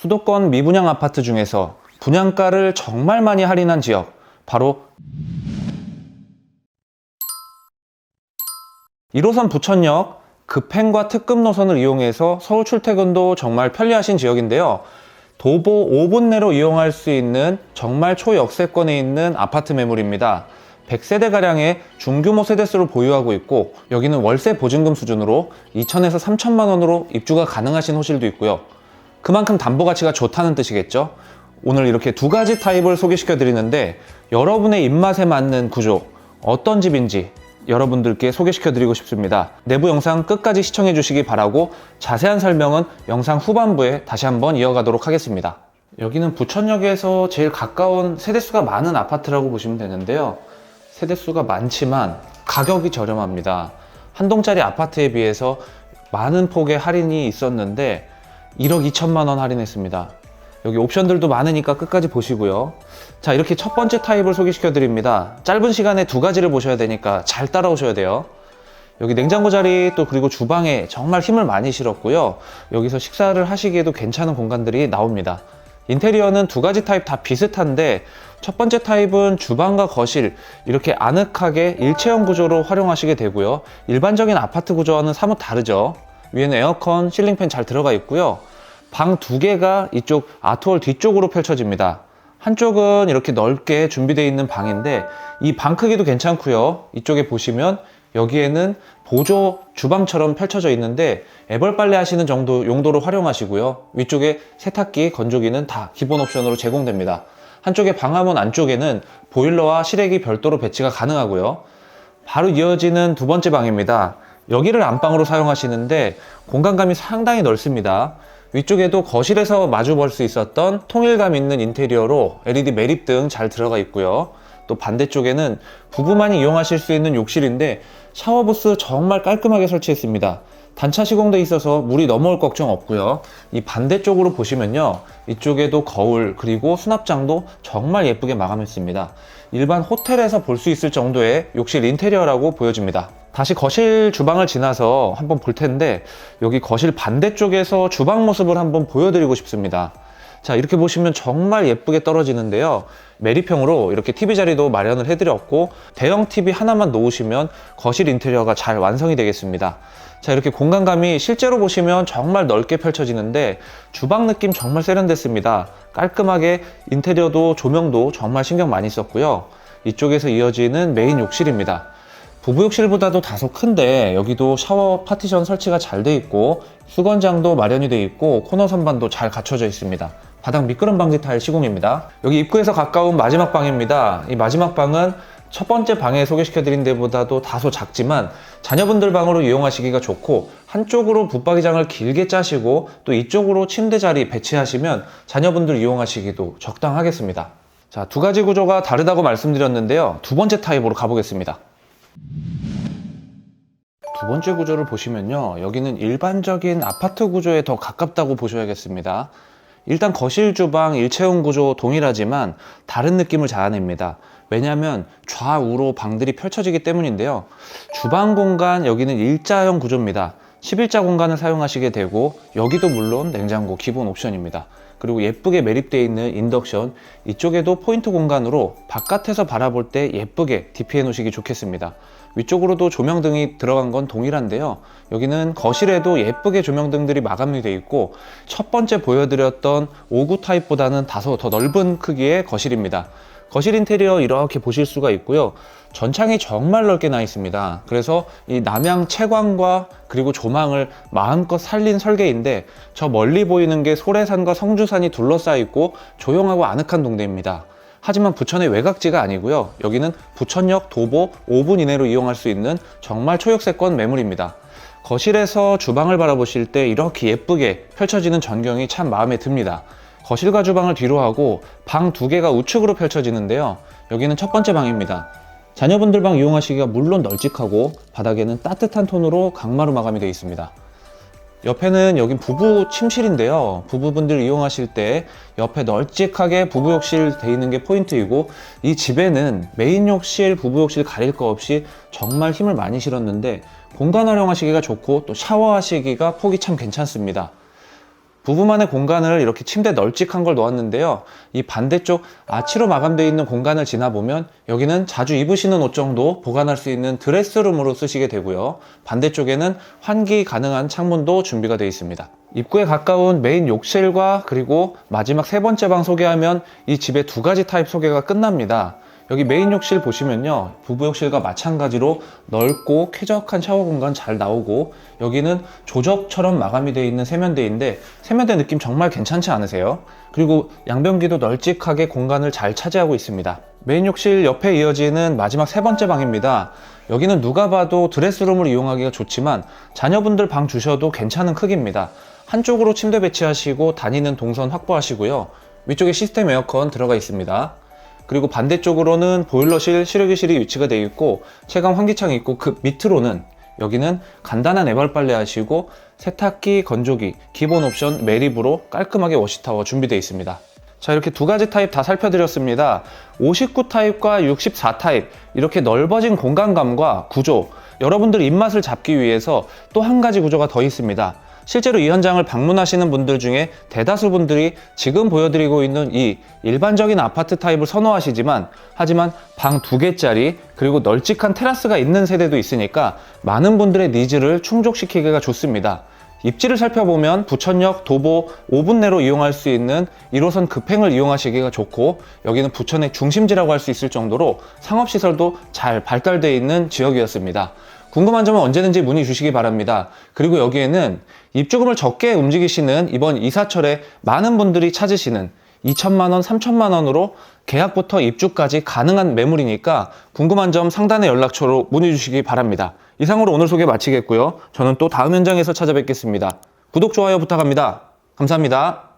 수도권 미분양 아파트 중에서 분양가를 정말 많이 할인한 지역, 바로 1호선 부천역 급행과 특급 노선을 이용해서 서울 출퇴근도 정말 편리하신 지역인데요. 도보 5분 내로 이용할 수 있는 정말 초역세권에 있는 아파트 매물입니다. 100세대가량의 중규모 세대수를 보유하고 있고 여기는 월세 보증금 수준으로 2천에서 3천만 원으로 입주가 가능하신 호실도 있고요. 그만큼 담보 가치가 좋다는 뜻이겠죠. 오늘 이렇게 두 가지 타입을 소개시켜 드리는데 여러분의 입맛에 맞는 구조 어떤 집인지 여러분들께 소개시켜 드리고 싶습니다. 내부 영상 끝까지 시청해 주시기 바라고 자세한 설명은 영상 후반부에 다시 한번 이어가도록 하겠습니다. 여기는 부천역에서 제일 가까운 세대수가 많은 아파트라고 보시면 되는데요. 세대수가 많지만 가격이 저렴합니다. 한 동짜리 아파트에 비해서 많은 폭의 할인이 있었는데 1억 2천만 원 할인했습니다. 여기 옵션들도 많으니까 끝까지 보시고요. 자, 이렇게 첫 번째 타입을 소개시켜 드립니다. 짧은 시간에 두 가지를 보셔야 되니까 잘 따라오셔야 돼요. 여기 냉장고 자리 또 그리고 주방에 정말 힘을 많이 실었고요. 여기서 식사를 하시기에도 괜찮은 공간들이 나옵니다. 인테리어는 두 가지 타입 다 비슷한데 첫 번째 타입은 주방과 거실 이렇게 아늑하게 일체형 구조로 활용하시게 되고요. 일반적인 아파트 구조와는 사뭇 다르죠. 위에는 에어컨, 실링팬 잘 들어가 있고요. 방 두 개가 이쪽 아트월 뒤쪽으로 펼쳐집니다. 한쪽은 이렇게 넓게 준비되어 있는 방인데 이 방 크기도 괜찮고요. 이쪽에 보시면 여기에는 보조 주방처럼 펼쳐져 있는데 애벌 빨래 하시는 정도 용도로 활용하시고요. 위쪽에 세탁기, 건조기는 다 기본 옵션으로 제공됩니다. 한쪽에 방화문 안쪽에는 보일러와 실외기 별도로 배치가 가능하고요. 바로 이어지는 두 번째 방입니다. 여기를 안방으로 사용하시는데 공간감이 상당히 넓습니다. 위쪽에도 거실에서 마주 볼 수 있었던 통일감 있는 인테리어로 LED 매립 등 잘 들어가 있고요. 또 반대쪽에는 부부만이 이용하실 수 있는 욕실인데 샤워부스 정말 깔끔하게 설치했습니다. 단차 시공돼 있어서 물이 넘어올 걱정 없고요. 이 반대쪽으로 보시면요. 이쪽에도 거울 그리고 수납장도 정말 예쁘게 마감했습니다. 일반 호텔에서 볼 수 있을 정도의 욕실 인테리어라고 보여집니다. 다시 거실 주방을 지나서 한번 볼 텐데 여기 거실 반대쪽에서 주방 모습을 한번 보여드리고 싶습니다. 자 이렇게 보시면 정말 예쁘게 떨어지는데요. 매립형으로 이렇게 TV 자리도 마련을 해드렸고 대형 TV 하나만 놓으시면 거실 인테리어가 잘 완성이 되겠습니다. 자 이렇게 공간감이 실제로 보시면 정말 넓게 펼쳐지는데 주방 느낌 정말 세련됐습니다. 깔끔하게 인테리어도 조명도 정말 신경 많이 썼고요. 이쪽에서 이어지는 메인 욕실입니다. 부부 욕실보다도 다소 큰데 여기도 샤워 파티션 설치가 잘 돼 있고 수건장도 마련이 돼 있고 코너 선반도 잘 갖춰져 있습니다. 바닥 미끄럼 방지 타일 시공입니다. 여기 입구에서 가까운 마지막 방입니다. 이 마지막 방은 첫 번째 방에 소개시켜 드린 데보다도 다소 작지만 자녀분들 방으로 이용하시기가 좋고 한쪽으로 붙박이장을 길게 짜시고 또 이쪽으로 침대 자리 배치하시면 자녀분들 이용하시기도 적당하겠습니다. 자, 두 가지 구조가 다르다고 말씀드렸는데요. 두 번째 타입으로 가보겠습니다. 두 번째 구조를 보시면요. 여기는 일반적인 아파트 구조에 더 가깝다고 보셔야겠습니다. 일단 거실 주방 일체형 구조 동일하지만 다른 느낌을 자아냅니다. 왜냐하면 좌우로 방들이 펼쳐지기 때문인데요. 주방 공간 여기는 일자형 구조입니다. 11자 공간을 사용하시게 되고 여기도 물론 냉장고 기본 옵션입니다. 그리고 예쁘게 매립되어 있는 인덕션 이쪽에도 포인트 공간으로 바깥에서 바라볼 때 예쁘게 DP 해 놓으시기 좋겠습니다. 위쪽으로도 조명등이 들어간 건 동일한데요. 여기는 거실에도 예쁘게 조명등들이 마감이 되어 있고 첫 번째 보여드렸던 5구 타입보다는 다소 더 넓은 크기의 거실입니다. 거실 인테리어 이렇게 보실 수가 있고요. 전창이 정말 넓게 나 있습니다. 그래서 이 남향 채광과 그리고 조망을 마음껏 살린 설계인데 저 멀리 보이는 게 소래산과 성주산이 둘러싸여 있고 조용하고 아늑한 동네입니다. 하지만 부천의 외곽지가 아니고요. 여기는 부천역 도보 5분 이내로 이용할 수 있는 정말 초역세권 매물입니다. 거실에서 주방을 바라보실 때 이렇게 예쁘게 펼쳐지는 전경이 참 마음에 듭니다. 거실과 주방을 뒤로 하고 방 두 개가 우측으로 펼쳐지는데요. 여기는 첫 번째 방입니다. 자녀분들 방 이용하시기가 물론 널찍하고 바닥에는 따뜻한 톤으로 강마루 마감이 되어 있습니다. 옆에는 여긴 부부 침실인데요. 부부분들 이용하실 때 옆에 널찍하게 부부 욕실 돼 있는 게 포인트이고 이 집에는 메인 욕실, 부부 욕실 가릴 거 없이 정말 힘을 많이 실었는데 공간 활용하시기가 좋고 또 샤워하시기가 폭이 참 괜찮습니다. 부부만의 공간을 이렇게 침대 널찍한 걸 놓았는데요. 이 반대쪽 아치로 마감되어 있는 공간을 지나 보면 여기는 자주 입으시는 옷 정도 보관할 수 있는 드레스룸으로 쓰시게 되고요. 반대쪽에는 환기 가능한 창문도 준비가 되어 있습니다. 입구에 가까운 메인 욕실과 그리고 마지막 세 번째 방 소개하면 이 집의 두 가지 타입 소개가 끝납니다. 여기 메인 욕실 보시면요. 부부 욕실과 마찬가지로 넓고 쾌적한 샤워 공간 잘 나오고 여기는 조적처럼 마감이 되어 있는 세면대인데 세면대 느낌 정말 괜찮지 않으세요? 그리고 양변기도 널찍하게 공간을 잘 차지하고 있습니다. 메인 욕실 옆에 이어지는 마지막 세 번째 방입니다. 여기는 누가 봐도 드레스룸을 이용하기가 좋지만 자녀분들 방 주셔도 괜찮은 크기입니다. 한쪽으로 침대 배치하시고 다니는 동선 확보하시고요. 위쪽에 시스템 에어컨 들어가 있습니다. 그리고 반대쪽으로는 보일러실, 실외기실이 위치가 되어 있고 채광 환기창이 있고 그 밑으로는 여기는 간단한 애벌 빨래 하시고 세탁기, 건조기, 기본 옵션 매립으로 깔끔하게 워시타워 준비되어 있습니다. 자 이렇게 두 가지 타입 다 살펴드렸습니다. 59 타입과 64 타입 이렇게 넓어진 공간감과 구조 여러분들 입맛을 잡기 위해서 또 한 가지 구조가 더 있습니다. 실제로 이 현장을 방문하시는 분들 중에 대다수 분들이 지금 보여드리고 있는 이 일반적인 아파트 타입을 선호하시지만 하지만 방 두 개짜리 그리고 널찍한 테라스가 있는 세대도 있으니까 많은 분들의 니즈를 충족시키기가 좋습니다. 입지를 살펴보면 부천역 도보 5분 내로 이용할 수 있는 1호선 급행을 이용하시기가 좋고 여기는 부천의 중심지라고 할 수 있을 정도로 상업시설도 잘 발달되어 있는 지역이었습니다. 궁금한 점은 언제든지 문의 주시기 바랍니다. 그리고 여기에는 입주금을 적게 움직이시는 이번 이사철에 많은 분들이 찾으시는 2천만 원, 3천만 원으로 계약부터 입주까지 가능한 매물이니까 궁금한 점 상단의 연락처로 문의 주시기 바랍니다. 이상으로 오늘 소개 마치겠고요. 저는 또 다음 현장에서 찾아뵙겠습니다. 구독, 좋아요 부탁합니다. 감사합니다.